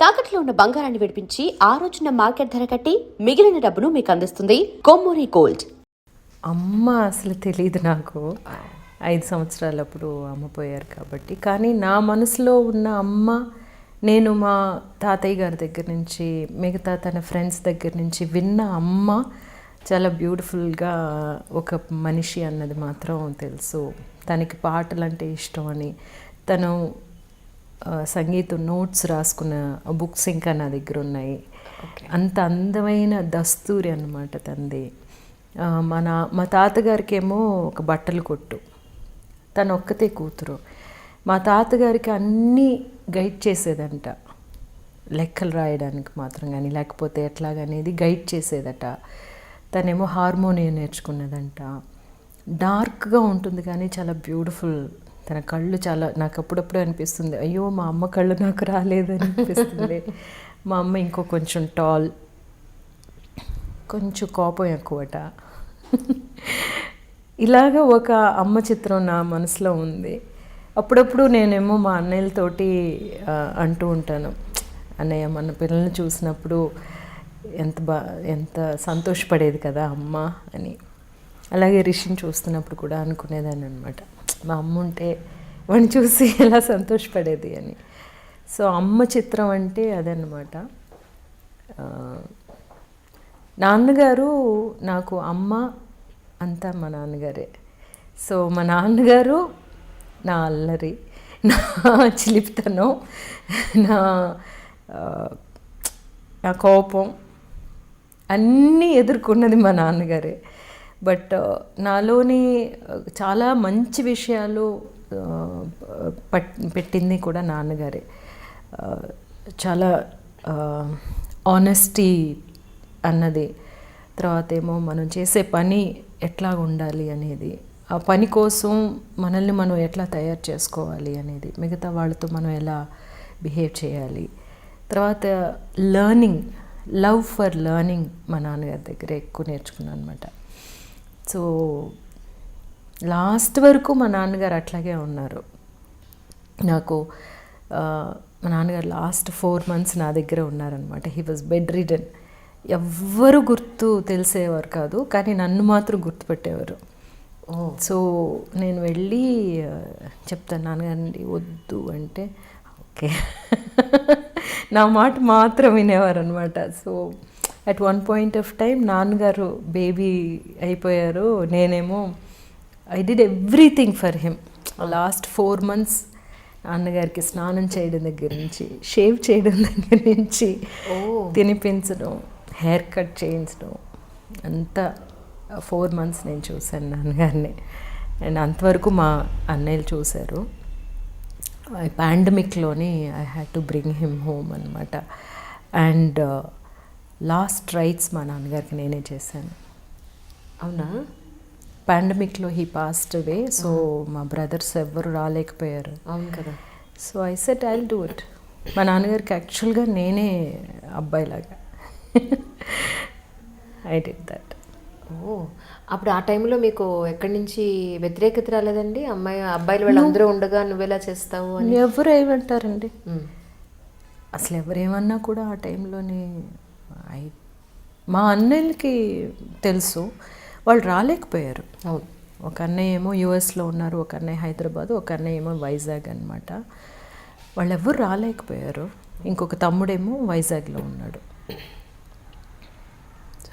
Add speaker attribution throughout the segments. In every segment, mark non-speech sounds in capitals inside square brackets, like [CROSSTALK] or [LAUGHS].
Speaker 1: తాకట్లో ఉన్న బంగారాన్ని విడిపించి ఆ రోజున మార్కెట్ ధర కట్టి మిగిలిన డబ్బును మీకు అందిస్తుంది కొమ్మూరి గోల్డ్.
Speaker 2: అమ్మ అసలు తెలియదు నాకు. ఐదు సంవత్సరాలప్పుడు అమ్మ పోయారు కాబట్టి. కానీ నా మనసులో ఉన్న అమ్మ నేను మా తాతయ్య గారి దగ్గర నుంచి మిగతా తన ఫ్రెండ్స్ దగ్గర నుంచి విన్న అమ్మ చాలా బ్యూటిఫుల్గా ఒక మనిషి అన్నది మాత్రం తెలుసు. తనకి పాటలు అంటే ఇష్టం అని. తను సంగీతం నోట్స్ రాసుకున్న బుక్స్ ఇంకా నా దగ్గర ఉన్నాయి. అంత అందమైన దస్తూరి అన్నమాట తంది. ఆ, మా నా మా తాతగారికి ఏమో ఒక బట్టలు కొట్టు. తను ఒక్కతే కూతురు. మా తాతగారికి అన్నీ గైడ్ చేసేదంట. లెక్కలు రాయడానికి మాత్రం కానీ లేకపోతే ఎట్లాగనేది గైడ్ చేసేదట. తనేమో హార్మోనియం నేర్చుకున్నదంట. డార్క్గా ఉంటుంది కానీ చాలా బ్యూటిఫుల్ తన కళ్ళు చాలా నాకు అప్పుడప్పుడు అనిపిస్తుంది అయ్యో మా అమ్మ కళ్ళు నాకు రాలేదని అనిపిస్తుంది. మా అమ్మ ఇంకో కొంచెం టాల్ కొంచెం కోపం ఎక్కువట. ఇలాగ ఒక అమ్మ చిత్రం నా మనసులో ఉంది. అప్పుడప్పుడు నేనేమో మా అన్నయ్యలతోటి అంటూ ఉంటాను. అన్నయ్య మన పిల్లల్ని చూసినప్పుడు ఎంత బా ఎంత సంతోషపడేది కదా అమ్మ అని. అలాగే రిషిని చూస్తున్నప్పుడు కూడా అనుకునేదాన్ని అనమాట మా అమ్మ ఉంటే వాడిని చూసి ఎలా సంతోషపడేది అని. సో అమ్మ చిత్రం అంటే అదనమాట నాన్నగారు నాకు అమ్మ అంతా మా నాన్నగారే. సో మా నాన్నగారు నా అల్లరి నా చిలిపితనం నా నా కోపం అన్నీ ఎదుర్కొన్నది మా నాన్నగారే. బట్ నాలోని చాలా మంచి విషయాలు పట్ పెట్టింది కూడా నాన్నగారే. చాలా ఆనెస్టీ అన్నది. తర్వాత ఏమో మనం చేసే పని ఎట్లా ఉండాలి అనేది. ఆ పని కోసం మనల్ని మనం ఎట్లా తయారు చేసుకోవాలి అనేది. మిగతా వాళ్ళతో మనం ఎలా బిహేవ్ చేయాలి. తర్వాత లర్నింగ్ లవ్ ఫర్ లర్నింగ్ మా నాన్నగారి దగ్గర ఎక్కువ నేర్చుకున్నాను అనమాట సో లాస్ట్ వరకు మా నాన్నగారు అట్లాగే ఉన్నారు. నాకు మా నాన్నగారు లాస్ట్ ఫోర్ మంత్స్ నా దగ్గర ఉన్నారనమాట హీ వాజ్ బెడ్ రిడన్ ఎవ్వరు గుర్తు తెలిసేవారు కాదు కానీ నన్ను మాత్రం గుర్తుపెట్టేవారు. సో నేను వెళ్ళి చెప్తాను నాన్నగారండి వద్దు అంటే ఓకే. [LAUGHS] నా మాట మాత్రం వినేవారు అనమాట so at one point of time నాన్నగారు బేబీ అయిపోయారు. నేనేమో I did everything for him last four months నాన్నగారికి స్నానం చేయడం దగ్గర నుంచి షేవ్ చేయడం దగ్గర నుంచి తినిపించడం హెయిర్ కట్ చేయించడం అంతా ఫోర్ మంత్స్ నేను చూశాను నాన్నగారిని. అండ్ అంతవరకు మా అన్నయ్యలు చూశారు. పాండమిక్లోని I had to bring him home అనమాట అండ్ లాస్ట్ రైట్స్ మా నాన్నగారికి నేనే చేశాను.
Speaker 3: అవునా?
Speaker 2: పాండమిక్లో హీ పాస్ట్ అవే సో మా బ్రదర్స్ ఎవ్వరు రాలేకపోయారు.
Speaker 3: అవును కదా.
Speaker 2: So I said I do it మా నాన్నగారికి యాక్చువల్గా నేనే అబ్బాయిలాగా. ఐ డిడ్ దట్
Speaker 3: ఓ అప్పుడు ఆ టైంలో మీకు ఎక్కడి నుంచి వ్యతిరేకత రాలేదండి? అమ్మాయి అబ్బాయిలు వాళ్ళందరూ ఉండగా నువ్వెలా చేస్తావు అని?
Speaker 2: ఎవరు ఏమంటారండి. అసలు ఎవరేమన్నా కూడా ఆ టైంలోనే మా అన్నయ్యలకి తెలుసు వాళ్ళు రాలేకపోయారు.
Speaker 3: అవును.
Speaker 2: ఒక అన్నయ్య ఏమో యుఎస్లో ఉన్నారు ఒక అన్నయ్య హైదరాబాద్ ఒక అన్నయ్య ఏమో వైజాగ్ అనమాట వాళ్ళు ఎవరు రాలేకపోయారు. ఇంకొక తమ్ముడేమో వైజాగ్లో ఉన్నాడు.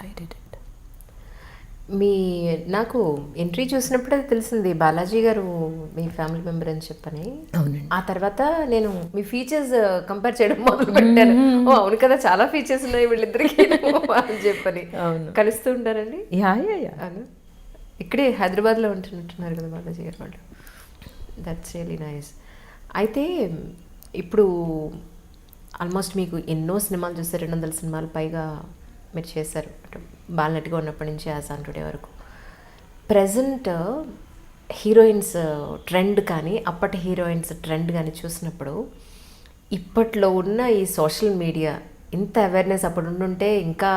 Speaker 2: ఐ
Speaker 3: మీ నాకు ఎంట్రీ చూసినప్పుడే తెలిసింది బాలాజీ గారు మీ ఫ్యామిలీ మెంబర్ అని చెప్పని.
Speaker 2: అవునండి.
Speaker 3: ఆ తర్వాత నేను మీ ఫీచర్స్ కంపేర్ చేయడం మొదలు పెట్టాను ఓ అవును కదా చాలా ఫీచర్స్ ఉన్నాయి వీళ్ళిద్దరికి [LAUGHS] అని చెప్పని.
Speaker 2: అవును.
Speaker 3: కలుస్తూ ఉంటారండి?
Speaker 2: Yeah yeah yeah.
Speaker 3: అవును? ఇక్కడే హైదరాబాద్లో ఉంటున్నట్టున్నారు కదా బాలాజీ గారు వాళ్ళు. దట్స్ రియలీ నైస్ అయితే ఇప్పుడు ఆల్మోస్ట్ మీకు ఎన్నో సినిమాలు చూస్తే రెండు వందల సినిమాలు పైగా మీరు చేశారు. బాలనటిగా ఉన్నప్పటి నుంచి ఆసాన్ టుడే వరకు. ప్రజెంట్ హీరోయిన్స్ ట్రెండ్ కానీ అప్పటి హీరోయిన్స్ ట్రెండ్ కానీ చూసినప్పుడు ఇప్పట్లో ఉన్న ఈ సోషల్ మీడియా ఇంత అవేర్నెస్ అప్పుడు ఉండుంటే ఇంకా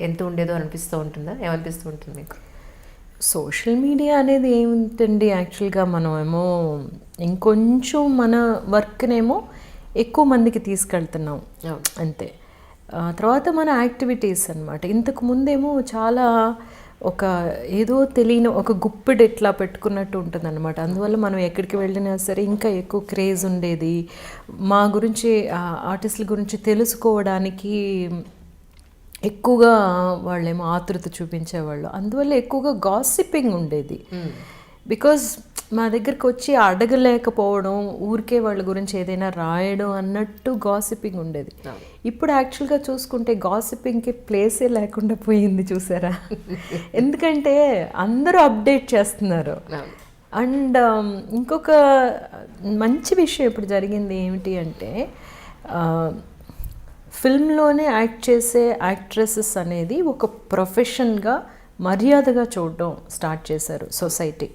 Speaker 3: ఎంత ఉండేదో అనిపిస్తూ ఉంటుందా? ఏమనిపిస్తూ ఉంటుంది మీకు?
Speaker 2: సోషల్ మీడియా అనేది ఏమిటండి? యాక్చువల్గా మనం ఏమో ఇంకొంచెం మన వర్క్నేమో ఎక్కువ మందికి తీసుకెళ్తున్నాం. అంతే. తర్వాత మన యాక్టివిటీస్ అనమాట ఇంతకు ముందేమో చాలా ఒక ఏదో తెలియని ఒక గుప్పెడు ఇట్లా పెట్టుకున్నట్టు ఉంటుంది అనమాట అందువల్ల మనం ఎక్కడికి వెళ్ళినా సరే ఇంకా ఎక్కువ క్రేజ్ ఉండేది. మా గురించి ఆర్టిస్టుల గురించి తెలుసుకోవడానికి ఎక్కువగా వాళ్ళేమో ఆతృత చూపించేవాళ్ళు. అందువల్ల ఎక్కువగా గాసిపింగ్ ఉండేది. బికాజ్ మా దగ్గరికి వచ్చి అడగలేకపోవడం ఊరికే వాళ్ళ గురించి ఏదైనా రాయడం అన్నట్టు గాసిపింగ్ ఉండేది. ఇప్పుడు యాక్చువల్గా చూసుకుంటే గాసిపింగ్కి ప్లేసే లేకుండా పోయింది చూసారా? [LAUGHS] ఎందుకంటే అందరూ అప్డేట్ చేస్తున్నారు. అండ్ ఇంకొక మంచి విషయం ఇప్పుడు జరిగింది ఏమిటి అంటే ఫిల్మ్లోనే యాక్ట్ చేసే యాక్ట్రెసెస్ అనేది ఒక ప్రొఫెషన్గా మర్యాదగా చూడడం స్టార్ట్ చేశారు సొసైటీ.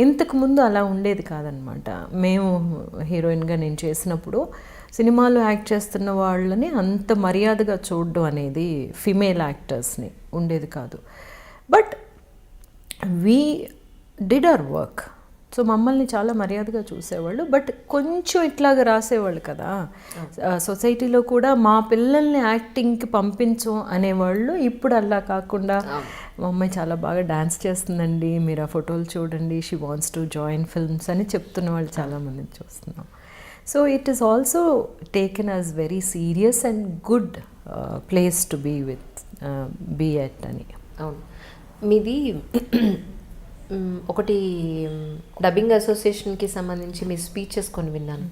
Speaker 2: ఇంతకు ముందు అలా ఉండేది కాదనమాట. మేము హీరోయిన్గా నేను చేసినప్పుడు సినిమాలో యాక్ట్ చేస్తున్న వాళ్ళని అంత మర్యాదగా చూడడం అనేది ఫిమేల్ యాక్టర్స్ని ఉండేది కాదు. But we did our work. So మమ్మల్ని చాలా మర్యాదగా చూసేవాళ్ళు. బట్ కొంచెం ఇట్లాగా రాసేవాళ్ళు కదా. సొసైటీలో కూడా మా పిల్లల్ని యాక్టింగ్కి పంపించం అనేవాళ్ళు. ఇప్పుడు అలా కాకుండా మా అమ్మాయి చాలా బాగా డాన్స్ చేస్తుందండి. మీరు ఆ ఫోటోలు చూడండి. She wants to join films అని చెప్తున్న వాళ్ళు చాలామందిని చూస్తున్నాం. So it is also taken as very serious and good place to be with be at అని.
Speaker 3: అవును. మీది ఒకటి డబ్బింగ్ అసోసియేషన్కి సంబంధించి మీ స్పీచెస్ కొన్ని విన్నాను.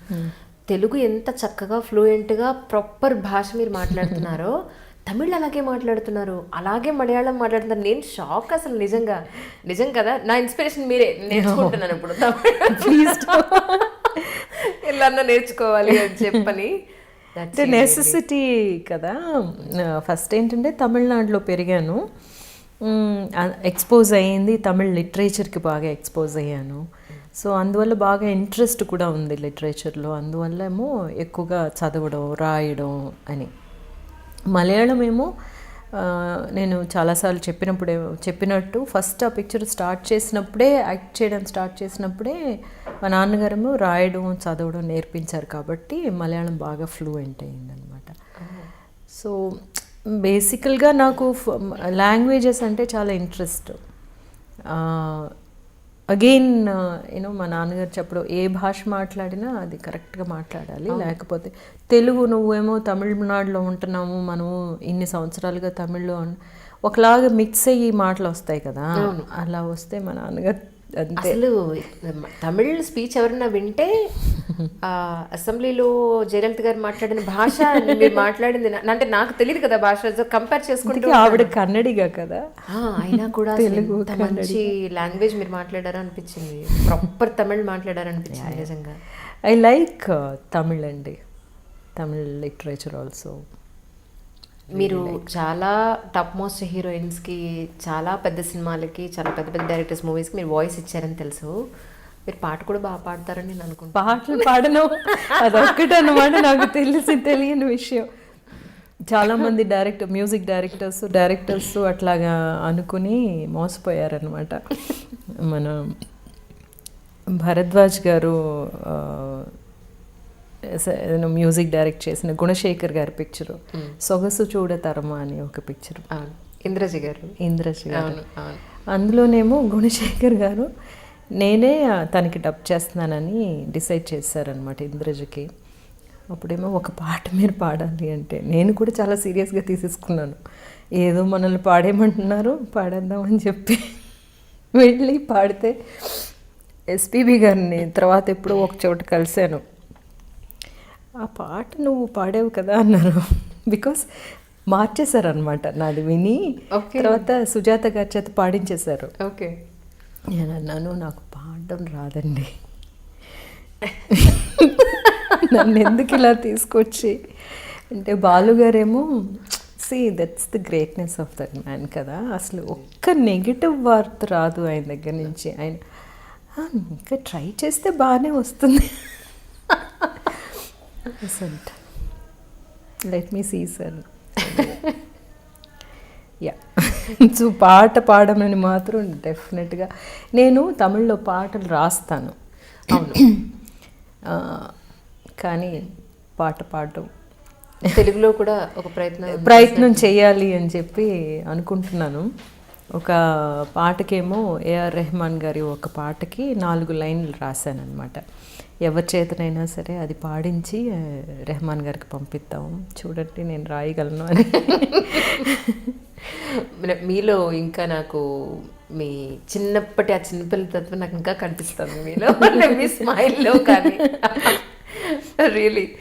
Speaker 3: తెలుగు ఎంత చక్కగా ఫ్లూయెంట్గా ప్రాపర్ భాష మీరు మాట్లాడుతున్నారో [LAUGHS] తమిళ్ అలాగే మాట్లాడుతున్నారు. అలాగే మలయాళం మాట్లాడుతున్నారు. నేను షాక్ అసలు నిజంగా. నిజం కదా? నా ఇన్స్పిరేషన్ మీరే. నేర్చుకుంటున్నాను ఇప్పుడు. [LAUGHS] ఇలా నేర్చుకోవాలి అని చెప్పని.
Speaker 2: అంటే నెసెసిటీ కదా? ఫస్ట్ ఏంటంటే తమిళనాడులో పెరిగాను. ఎక్స్పోజ్ అయ్యింది తమిళ్ లిటరేచర్కి బాగా ఎక్స్పోజ్ అయ్యాను. సో అందువల్ల బాగా ఇంట్రెస్ట్ కూడా ఉంది లిటరేచర్లో. అందువల్ల ఏమో ఎక్కువగా చదవడం రాయడం అని. మలయాళం ఏమో నేను చాలాసార్లు చెప్పినప్పుడే చెప్పినట్టు ఫస్ట్ ఆ పిక్చర్ స్టార్ట్ చేసినప్పుడే యాక్ట్ చేయడం స్టార్ట్ చేసినప్పుడే మా నాన్నగారేమో రాయడం చదవడం నేర్పించారు కాబట్టి మలయాళం బాగా ఫ్లూయెంట్ అయిందనమాట సో బేసికల్గా నాకు లాంగ్వేజెస్ అంటే చాలా ఇంట్రెస్ట్. అగైన్ యూనో మా నాన్నగారు చెప్పడం ఏ భాష మాట్లాడినా అది కరెక్ట్గా మాట్లాడాలి. లేకపోతే తెలుగు నువ్వేమో తమిళనాడులో ఉంటున్నాము మనము ఇన్ని సంవత్సరాలుగా తమిళ్ళో ఒకలాగా మిక్స్ అయ్యి మాటలు వస్తాయి కదా. అలా వస్తే మా నాన్నగారు
Speaker 3: అసలు తమిళ్ స్పీచ్ ఎవరైనా వింటే ఆ, అసెంబ్లీలో జయలలిత గారు మాట్లాడిన భాష మీరు మాట్లాడింది అంటే నాకు తెలియదు కదా భాష కంపేర్ చేసుకుంటూ
Speaker 2: ఆవిడ కన్నడిగా కదా.
Speaker 3: అయినా కూడా ఎంత మంచి లాంగ్వేజ్ మీరు మాట్లాడారు అనిపించింది ప్రాపర్ తమిళ్ మాట్లాడారు అనిపించింది నిజంగా.
Speaker 2: ఐ లైక్ తమిళ్ అండి. Tamil literature also.
Speaker 3: మీరు చాలా టాప్ మోస్ట్ హీరోయిన్స్కి చాలా పెద్ద సినిమాలకి చాలా పెద్ద పెద్ద డైరెక్టర్స్ మూవీస్కి మీరు వాయిస్ ఇచ్చారని తెలుసు. మీరు పాట కూడా బాగా పాడతారని నేను అనుకుంటున్నాను
Speaker 2: పాటలు పాడను. అదొక్కటి అనమాట నాకు తెలిసి తెలియని విషయం. చాలా మంది డైరెక్టర్ మ్యూజిక్ డైరెక్టర్స్ డైరెక్టర్స్ అట్లాగా అనుకుని మోసపోయారనమాట మన భరద్వాజ్ గారు మ్యూజిక్ డైరెక్ట్ చేసిన గుణశేఖర్ గారి పిక్చరు సొగసు చూడతరమా అని ఒక పిక్చరు
Speaker 3: ఇంద్రజ గారు.
Speaker 2: ఇంద్రజ్ గారు. అందులోనేమో గుణశేఖర్ గారు నేనే తనకి డబ్ చేస్తున్నానని డిసైడ్ చేశారనమాట ఇంద్రజకి. అప్పుడేమో ఒక పాట మీరు పాడాలి అంటే నేను కూడా చాలా సీరియస్గా తీసేసుకున్నాను. ఏదో మనల్ని పాడేయమంటున్నారు పాడేద్దామని చెప్పి వెళ్ళి పాడితే ఎస్పీబి గారిని తర్వాత ఎప్పుడో ఒక చోట కలిశాను. ఆ పాట నువ్వు పాడావు కదా అన్నారు. బికాస్ మార్చేశారనమాట నాది విని. తర్వాత సుజాత గారి చేత పాడించేశారు.
Speaker 3: ఓకే
Speaker 2: నేను అన్నాను నాకు పాడడం రాదండి. [LAUGHS] నన్ను ఎందుకు ఇలా తీసుకొచ్చి? అంటే బాలుగారేమో see that's the greatness of that man కదా. అసలు ఒక్క నెగిటివ్ వార్త రాదు ఆయన దగ్గర నుంచి. ఆయన "ఆ, ఇంకా ట్రై చేస్తే బాగానే వస్తుంది. Let me see sir yeah so పాట పాడమని మాత్రం డెఫినెట్గా నేను తమిళ్ళో పాటలు రాస్తాను. అవును. [COUGHS] కానీ పాట పాడటం
Speaker 3: తెలుగులో కూడా ఒక ప్రయత్నం
Speaker 2: ప్రయత్నం చేయాలి అని చెప్పి అనుకుంటున్నాను. ఒక పాటకేమో ఏఆర్ రెహమాన్ గారి ఒక పాటకి నాలుగు లైన్లు రాశాను అనమాట ఎవరి చేతనైనా సరే అది పాడించి రెహమాన్ గారికి పంపిద్దాం. చూడండి నేను రాయగలను అని.
Speaker 3: మీలో ఇంకా నాకు మీ చిన్నప్పటి ఆ చిన్నపిల్ల తత్వం నాకు ఇంకా కనిపిస్తుంది మీలో. [LAUGHS] మీ స్మైల్లో కానీ. [LAUGHS] రియలీ